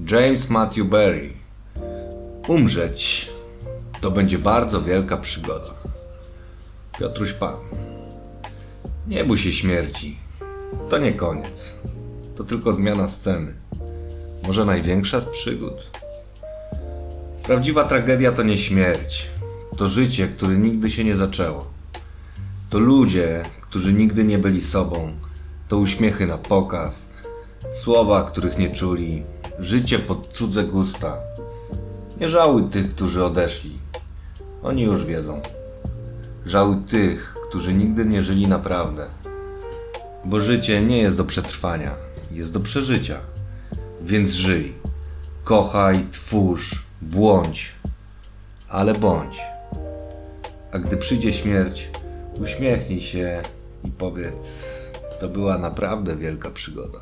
James Matthew Berry. Umrzeć to będzie bardzo wielka przygoda. Piotruś Pan. Nie bój się śmierci. To nie koniec. To tylko zmiana sceny. Może największa z przygód. Prawdziwa tragedia to nie śmierć. To życie, które nigdy się nie zaczęło. To ludzie, którzy nigdy nie byli sobą. To uśmiechy na pokaz. Słowa, których nie czuli. Życie pod cudze gusta. Nie żałuj tych, którzy odeszli. Oni już wiedzą. Żałuj tych, którzy nigdy nie żyli naprawdę. Bo życie nie jest do przetrwania, jest do przeżycia. Więc żyj. Kochaj, twórz, błądź, ale bądź. A gdy przyjdzie śmierć, uśmiechnij się i powiedz: To była naprawdę wielka przygoda.